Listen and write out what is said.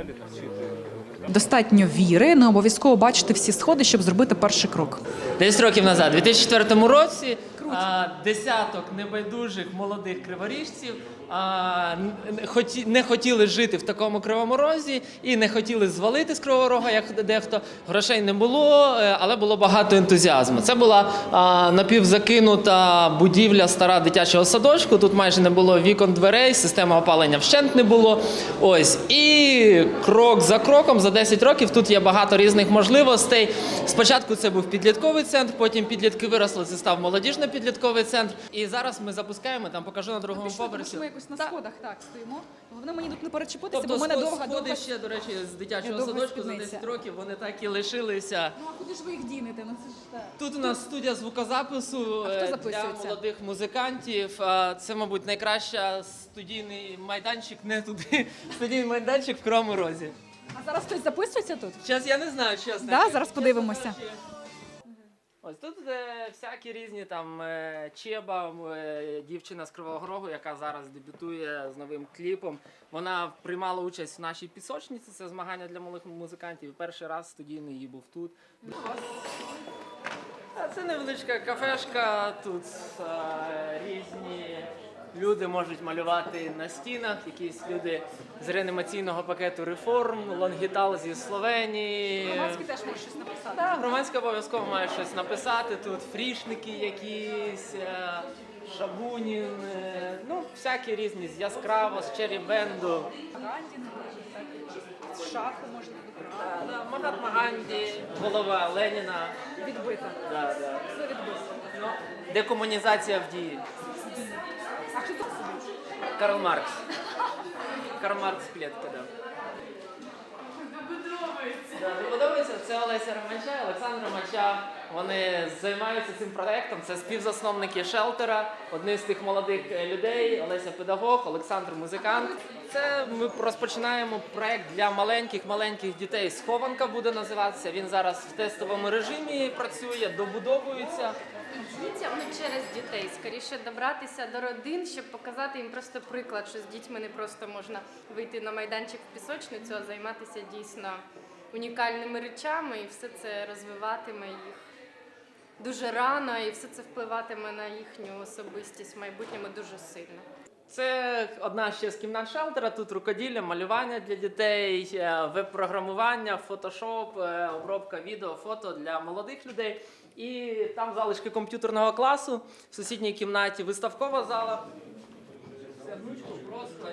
далі навчити. Достатньо віри, не обов'язково бачити всі сходи, щоб зробити перший крок. 10 років назад, у 2004 році, а, десяток небайдужих молодих криворіжців а, хоті- не хотіли жити в такому кривому розі і не хотіли звалити з кривого рога, як дехто. Грошей не було, е, але було багато ентузіазму. Це була а, напівзакинута будівля стара дитячого садочку. Тут майже не було вікон дверей, система опалення вщент не було. Ось і крок за кроком, за 10 років тут є багато різних можливостей. Спочатку це був підлітковий центр, потім підлітки виросли, це став молодіжно-підлітковий центр. І зараз ми запускаємо там, покажу на другому поверсі. ми якось на Так. сходах так стоїмо. Головне мені тут не перечепитися, Тобто бо в мене сход- довга сходи довга. ще, до речі, з дитячого довга садочку за 10 років вони так і лишилися. Ну а куди ж ви їх дінете? Ну це ж так. Тут у нас студія звукозапису е, для молодих музикантів. Це, мабуть, найкраща студійний майданчик, не туди, студійний майданчик в Кривому Розі. А зараз хтось записується тут? Зараз я не знаю, чесно. Да, зараз подивимося. Ось тут е, всякі різні там е, Чеба, е, дівчина з Кривого Рогу, яка зараз дебютує з новим кліпом. Вона приймала участь в нашій пісочниці. Це змагання для малих музикантів. І Перший раз студійний її був тут. А Це невеличка кафешка. Тут е, різні люди можуть малювати на стінах. Якісь люди з реанімаційного пакету реформ, Лонгітал зі Словенії. Громадський теж може щось написати. Так, громадське обов'язково має щось написати. Тут фрішники якісь, е, Шабунін, е, ну, всякі різні з яскраво, з Черрі Бенду. Ганді, так. З шаху можна Да, да, Магат Маганді, голова Леніна. відбита. Да, да. Все відбито. Ну, декомунізація в дії. Карл Маркс. Карл Маркс клітка, да. Да, не подобається? Це Олеся Ромача, Олександр Ромача. Вони займаються цим проектом. Це співзасновники шелтера, одні з тих молодих е, людей. Олеся педагог, Олександр музикант. Це ми розпочинаємо проект для маленьких маленьких дітей. Схованка буде називатися. Він зараз в тестовому режимі працює, добудовується. Дітям ну, через дітей скоріше добратися до родин, щоб показати їм просто приклад, що з дітьми не просто можна вийти на майданчик в пісочницю, а займатися дійсно унікальними речами, і все це розвиватиме їх дуже рано, і все це впливатиме на їхню особистість в майбутньому дуже сильно. Це одна ще з кімнат шелтера. Тут рукоділля, малювання для дітей, е, веб-програмування, фотошоп, е, обробка відео, фото для молодих людей. І там залишки комп'ютерного класу. В сусідній кімнаті виставкова зала. Все гнучко, просто